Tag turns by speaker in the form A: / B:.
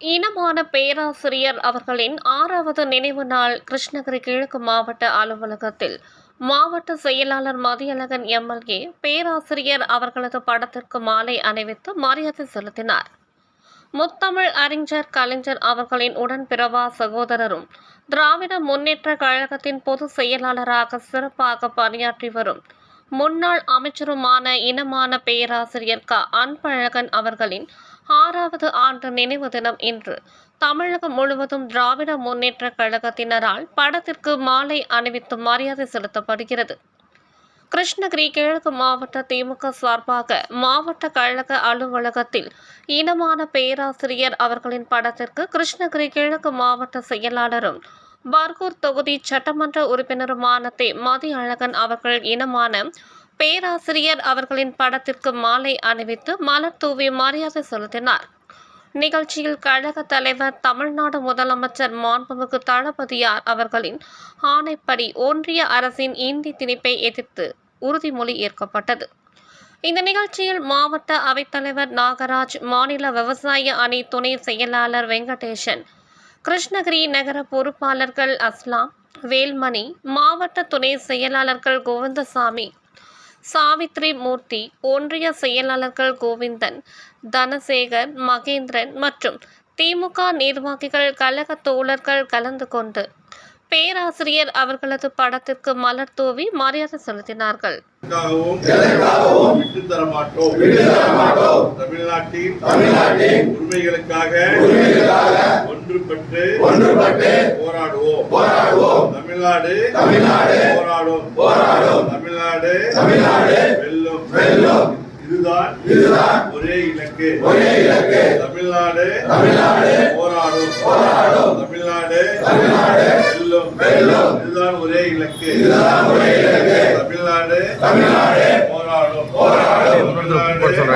A: இனமான பேராசிரியர் அவர்களின் ஆறாவது நினைவு நாள் கிருஷ்ணகிரி கிழக்கு மாவட்ட அலுவலகத்தில். மாவட்ட செயலாளர் மதியழகன் எம்எல்ஏ பேராசிரியர் அவர்களது படத்திற்கு மாலை அணிவித்து மரியாதை செலுத்தினார். முத்தமிழ் அறிஞர் கலைஞர் அவர்களின் உடன்பிறவா சகோதரரும் திராவிட முன்னேற்ற கழகத்தின் பொதுச் செயலாளராக சிறப்பாக பணியாற்றி வரும் முன்னாள் அமைச்சருமான இனமான பேராசிரியர் க. அன்பழகன் அவர்களின் ஆறாவது ஆண்டு நினைவு தினம் இன்று தமிழகம் முழுவதும் திராவிட முன்னேற்ற கழகத்தினரால் படத்திற்கு மாலை அணிவித்து மரியாதை செலுத்தப்படுகிறது. கிருஷ்ணகிரி கிழக்கு மாவட்ட திமுக சார்பாக மாவட்ட கழக அலுவலகத்தில் இனமான பேராசிரியர் அவர்களின் படத்திற்கு கிருஷ்ணகிரி கிழக்கு மாவட்ட செயலாளரும் பர்கூர் தொகுதி சட்டமன்ற உறுப்பினருமான தே. மதியழகன் அவர்கள் இனமான பேராசிரியர் அவர்களின் படத்திற்கு மாலை அணிவித்து மலர் தூவி மரியாதை செலுத்தினார். நிகழ்ச்சியில் கழக தலைவர் தமிழ்நாடு முதலமைச்சர் மாண்புமிகு தளபதியார் அவர்களின் ஆணைப்படி ஒன்றிய அரசின் இந்தி திணிப்பை எதிர்த்து உறுதிமொழி ஏற்கப்பட்டது. இந்த நிகழ்ச்சியில் மாவட்ட அவைத்தலைவர் நாகராஜ் மாநில விவசாய அணி துணை செயலாளர் வெங்கடேசன் கிருஷ்ணகிரி நகர பொறுப்பாளர்கள் அஸ்லாம் வேல்மணி மாவட்ட துணை செயலாளர்கள் கோவிந்தசாமி சாவித்ரி மூர்த்தி ஒன்றிய செயலாளர்கள் கோவிந்தன் தனசேகர் மகேந்திரன் மற்றும் திமுக நிர்வாகிகள் கழக தோழர்கள் கலந்து கொண்டு பேராசிரியர் அவர்களது படத்திற்கு மலர் தூவி மரியாதை செலுத்தினார்கள்.
B: மாட்டோம் தமிழ்நாட்டின் உரிமைகளுக்காக ஒன்றுபட்டு போராடுவோம். தமிழ்நாடு போராடும். தமிழ்நாடு வெல்லும். இதுதான் ஒரே இலக்கு. தமிழ்நாடு போராடும். தமிழ்நாடு வெல்லும். இதுதான் ஒரே இலக்கு. தமிழ்நாடு போராடும். தமிழ்நாடு வெல்லும்